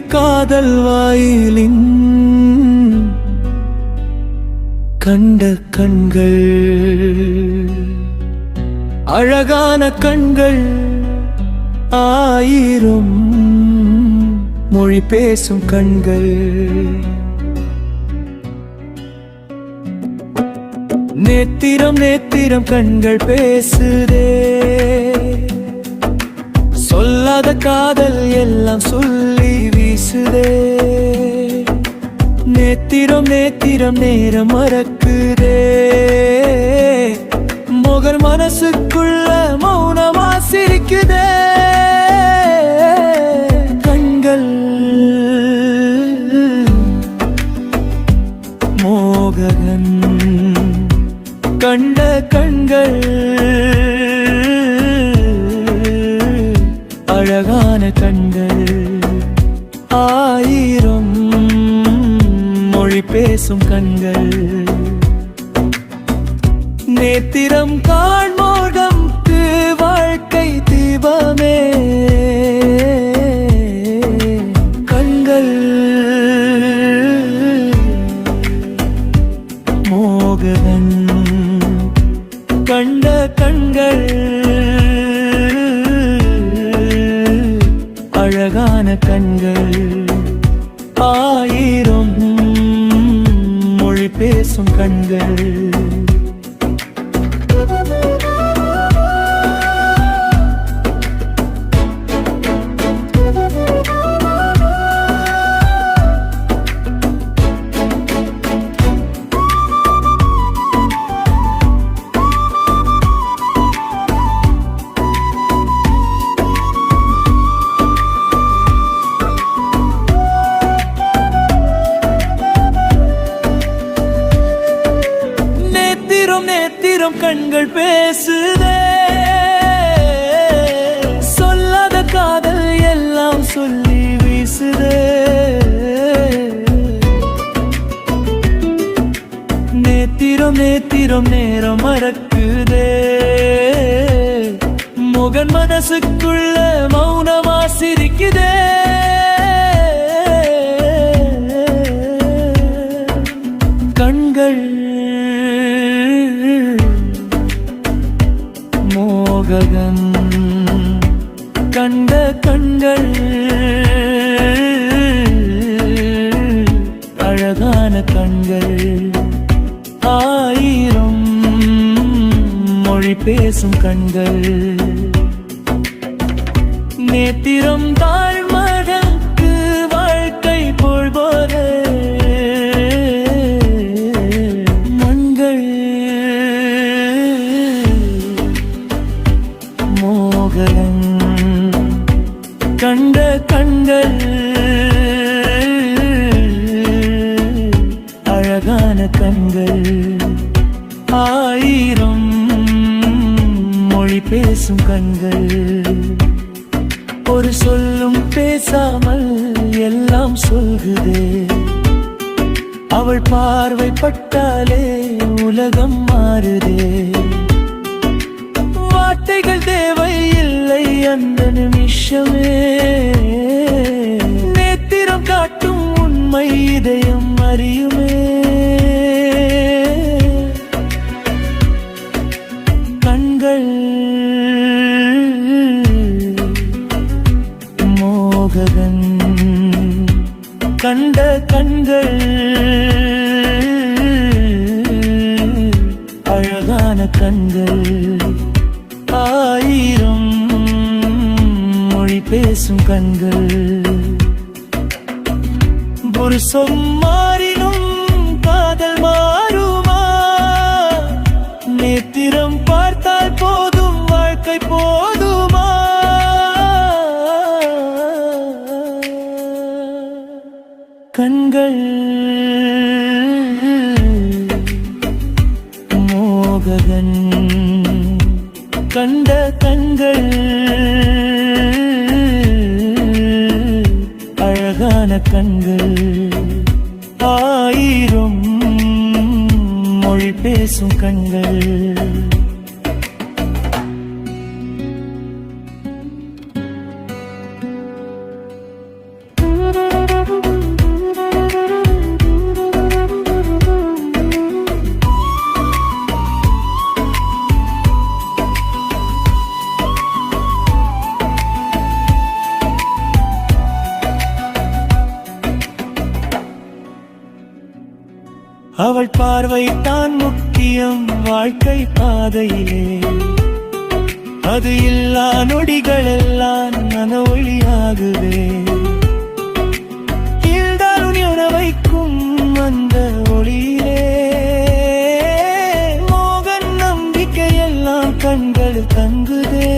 காதல் வாயிலின் கண்ட கண்கள் அழகான கண்கள் ஆயிரம். மொழி பேசும் கண்கள். நேத்திரம் நேத்திரம் கண்கள் பேசுதே. சொல்லாத காதல் எல்லாம் சொல்லி பேசுதே. நேத்திரம் நேத்திரம் நேரம் மறக்குதே. முகர் மனசுக்குள்ள மௌனமா சிரிக்குதே. பேசும் கண்கள். நேத்திரம் காண்மோகம்க்கு வாழ்க்கை தீபமே. கண்கள் மோகவன் கண்ட கண்கள் பேசும் கண்கள். நேரம் கண்கள் பேசுதே. சொல்லாத காதல் எல்லாம் சொல்லி வீசுதே. நேத்திரம் நேத்திரம் நேரம் மறக்குதே. முகன் மனசுக்குள்ள மௌனமா சிரிக்குதே. மோககன் கண்ட கண்கள் அழகான கண்கள் ஆயிரம் மொழி பேசும் கண்கள். நேத்திரம் தாழ்மை அழகான கண்கள் ஆயிரம் மொழி பேசும் கண்கள். ஒரு சொல்லும் பேசாமல் எல்லாம் சொல்குதே. அவள் பார்வைப்பட்டாலே உலகம் மாறுதே. வார்த்தைகள் தேவை இல்லை அந்த நிமிஷமே. நேத்திரம் காட்டும் உண்மை இதயம் அறியும் மோககன் கண்ட கண்கள் அழகான கண்கள். ஆயிரம் மொழி பேசும் கண்கள். ஒரு சொம்மாறினும் காதல் மாறுமா? நேத்திரம் பார்த்தால் போதும் வாழ்க்கை போ கண்ட கண்கள் அழகான கண்கள். ஆயிரம் மொழி பேசும் கண்கள். அவள் பார்வை தான் முக்கியம் வாழ்க்கை பாதையிலே. அது இல்லா நொடிகள் எல்லாம் மன ஒளியாகுவே. இல்தாருன் உணவைக்கும் அந்த ஒளியிலே. மோகன் நம்பிக்கை எல்லாம் கண்கள் தங்குதே.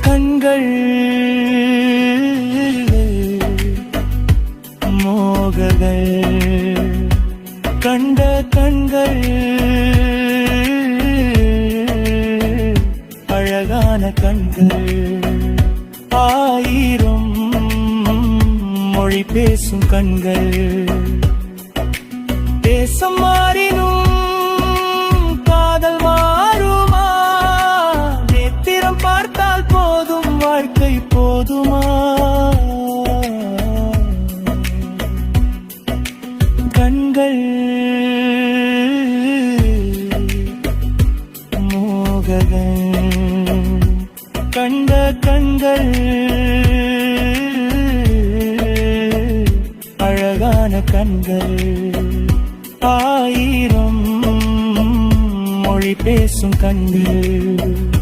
கண்கள் கண்கள் கண்ட கண்கள். அழகான கண்கள் ஆயிரம் மொழி பேசும் கண்கள். தேசம் மாறி ஆயிரம் மொழி பேசும் கண்கள்.